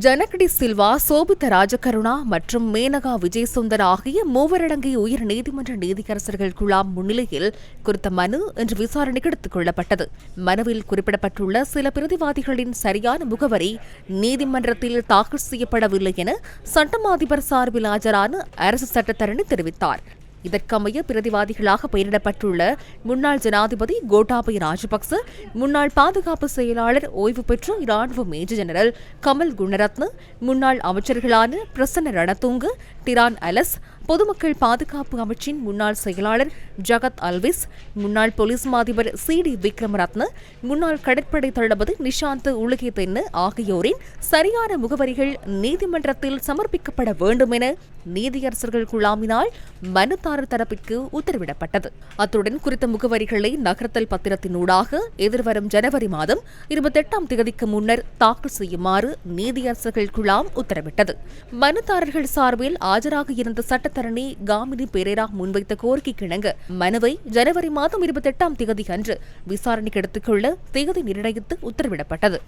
ஜனகடி சில்வா சோபித்த ராஜகருணா மற்றும் மேனகா விஜயசுந்தர் ஆகிய மூவரடங்கிய உயர் நீதிமன்ற நீதியரசர்கள் குழாம் முன்னிலையில் குறித்த மனு இன்று விசாரணைக்கு எடுத்துக் கொள்ளப்பட்டது. மனுவில் குறிப்பிடப்பட்டுள்ள சில பிரதிவாதிகளின் சரியான முகவரி நீதிமன்றத்தில் தாக்கல் செய்யப்படவில்லை என சட்டமாதிபர் சார்பில் ஆஜரான அரசு சட்டத்தரணி தெரிவித்தார். இதற்கமைய பிரதிவாதிகளாக பெயரிடப்பட்டுள்ள முன்னாள் ஜனாதிபதி கோட்டாபய ராஜபக்ச முன்னாள் பாதுகாப்பு செயலாளர் ஓய்வு பெற்ற இராணுவ மேஜர் ஜெனரல் கமல் குணரத்ன முன்னாள் அமைச்சர்களான பிரசன்ன ரணதுங்கு டிரான் அலஸ் பொதுமக்கள் பாதுகாப்பு அமைச்சின் முன்னாள் செயலாளர் ஜகத் அல்விஸ் முன்னாள் போலீஸ் மாதிபர் சி டி விக்ரமரத்ன முன்னாள் கடற்படை தளபதி நிஷாந்த் உலகே தென்னு ஆகியோரின் சரியான முகவரிகள் நீதிமன்றத்தில் சமர்ப்பிக்கப்பட வேண்டும் என நீதியரசர்கள் குழாமினால் மனுதாரர் தரப்பிற்கு உத்தரவிடப்பட்டது. அத்துடன் குறித்த முகவரிகளை நகர்த்தல் பத்திரத்தினூடாக எதிர்வரும் ஜனவரி மாதம் இருபத்தி எட்டாம் தேதிக்கு முன்னர் தாக்கல் செய்யுமாறு நீதியரசர்கள் குழாம் உத்தரவிட்டது. மனுதாரர்கள் சார்பில் ஆஜராக இருந்த சட்ட சட்டத்தரணி காமினி பெரேரா முன்வைத்த கோரிக்கை கிணங்க. மனுவை ஜனவரி மாதம் இருபத்தி எட்டாம் தேதி அன்று விசாரணைக்கு எடுத்துக்கொள்ள தேதி நிர்ணயித்து உத்தரவிடப்பட்டது.